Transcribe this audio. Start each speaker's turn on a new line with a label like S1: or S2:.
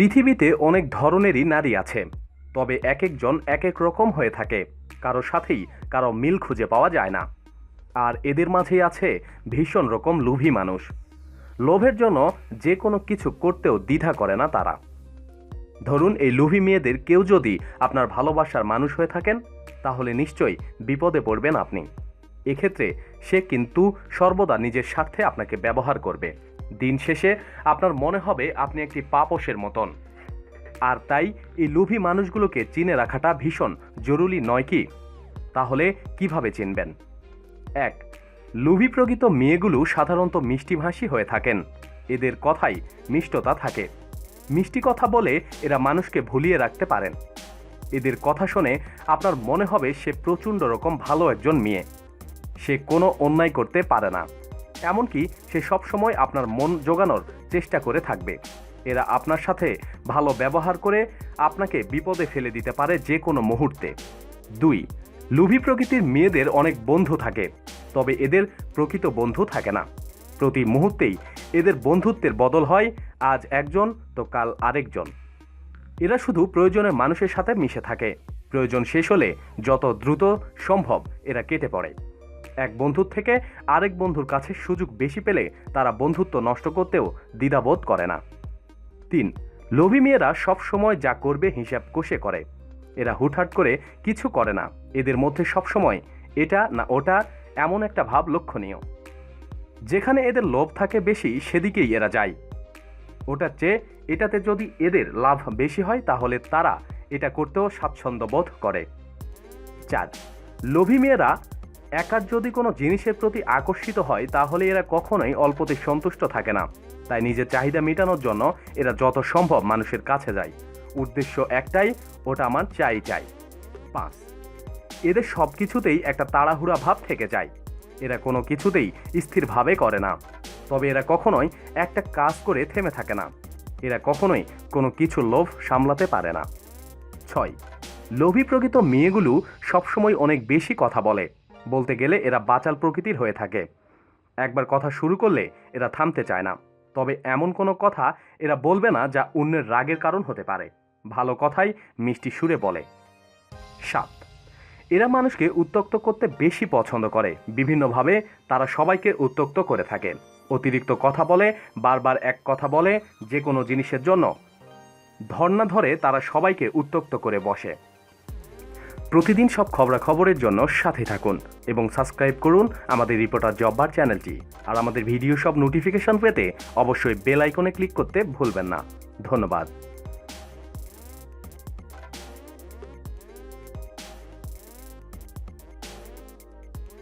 S1: পৃথিবীতে অনেক ধরনেরই নারী আছে, তবে এক একজন এক এক রকম হয়ে থাকে, কারও সাথেই কারও মিল খুঁজে পাওয়া যায় না। আর এদের মাঝেই আছে ভীষণ রকম লোভী মানুষ। লোভের জন্য যে কোনো কিছু করতেও দ্বিধা করে না তারা। ধরুন, এই লোভী মেয়েদের কেউ যদি আপনার ভালোবাসার মানুষ হয়ে থাকেন, তাহলে নিশ্চয়ই বিপদে পড়বেন আপনি। এক্ষেত্রে সে কিন্তু সর্বদা নিজের স্বার্থে আপনাকে ব্যবহার করবে। দিন শেষে আপনার মনে হবে আপনি একটি পাপসের মতন। আর তাই এই লোভী মানুষগুলোকে চিনে রাখাটা ভীষণ জরুরি নয় কি? তাহলে কীভাবে চিনবেন? এক, লোভী প্রকৃত মেয়েগুলো সাধারণত মিষ্টিভাষী হয়ে থাকেন। এদের কথাই মিষ্টতা থাকে। মিষ্টি কথা বলে এরা মানুষকে ভুলিয়ে রাখতে পারেন। এদের কথা শুনে আপনার মনে হবে সে প্রচণ্ড রকম ভালো একজন মেয়ে। সে কোনো অন্যায় করতে পারে না। এমনকি সে সবসময় আপনার মন জোগানোর চেষ্টা করে থাকবে। এরা আপনার সাথে ভালো ব্যবহার করে আপনাকে বিপদে ফেলে দিতে পারে যে কোনো মুহূর্তে। দুই, লুভি প্রকৃতির মেয়েদের অনেক বন্ধু থাকে, তবে এদের প্রকৃত বন্ধু থাকে না। প্রতি মুহূর্তেই এদের বন্ধুত্বের বদল হয়, আজ একজন তো কাল আরেকজন। এরা শুধু প্রয়োজনের মানুষের সাথে মিশে থাকে। প্রয়োজন শেষ হলে যত দ্রুত সম্ভব এরা কেটে পড়ে। এক বন্ধুর থেকে আরেক বন্ধুর কাছে সুযোগ বেশি পেলে তারা বন্ধুত্ব নষ্ট করতেও দ্বিধাবোধ করে না। তিন, লোভী মেয়েরা সব সময় যা করবে হিসাব কষে করে। এরা হুটহাট করে কিছু করে না। এদের মধ্যে সবসময় এটা না ওটা এমন একটা ভাব লক্ষণীয়। যেখানে এদের লোভ থাকে বেশি, সেদিকেই এরা যায়। ওটার চেয়ে এটাতে যদি এদের লাভ বেশি হয়, তাহলে তারা এটা করতেও স্বাচ্ছন্দ্য বোধ করে। চার, লোভী মেয়েরা একার যদি কোনো জিনিসের প্রতি আকর্ষিত হয়, তাহলে এরা কখনোই অল্পতে সন্তুষ্ট থাকে না। তাই নিজের চাহিদা মেটানোর জন্য এরা যত সম্ভব মানুষের কাছে যায়। উদ্দেশ্য একটাই, ওটা আমার চাই চাই পাঁচ, এদের সব কিছুতেই একটা তাড়াহুড়া ভাব থেকে যায়। এরা কোনো কিছুতেই স্থিরভাবে করে না। তবে এরা কখনোই একটা কাজ করে থেমে থাকে না। এরা কখনোই কোনো কিছু লোভ সামলাতে পারে না। ছয়, লোভী প্রকৃত মেয়েগুলো সবসময় অনেক বেশি কথা বলে। বলতে গেলে এরা বাচাল প্রকৃতির হয়ে থাকে। একবার কথা শুরু করলে এরা থামতে চায় না। তবে এমন কোনো কথা এরা বলবে না যা অন্যের রাগের কারণ হতে পারে। ভালো কথাই মিষ্টি সুরে বলে। সাত। এরা মানুষকে উত্তক্ত করতে বেশি পছন্দ করে। বিভিন্নভাবে তারা সবাইকে উত্তক্ত করে থাকে। অতিরিক্ত কথা বলে, বারবার এক কথা বলে যে কোনো জিনিসের জন্য। ধর্না ধরে তারা সবাইকে উত্তক্ত করে বসে। প্রতিদিন সব খবরাখবরের জন্য সাথে থাকুন এবং সাবস্ক্রাইব করুন আমাদের রিপোর্টার জব্বার চ্যানেলটি। আর আমাদের ভিডিও সব নোটিফিকেশন পেতে অবশ্যই বেল আইকনে ক্লিক করতে ভুলবেন না। ধন্যবাদ।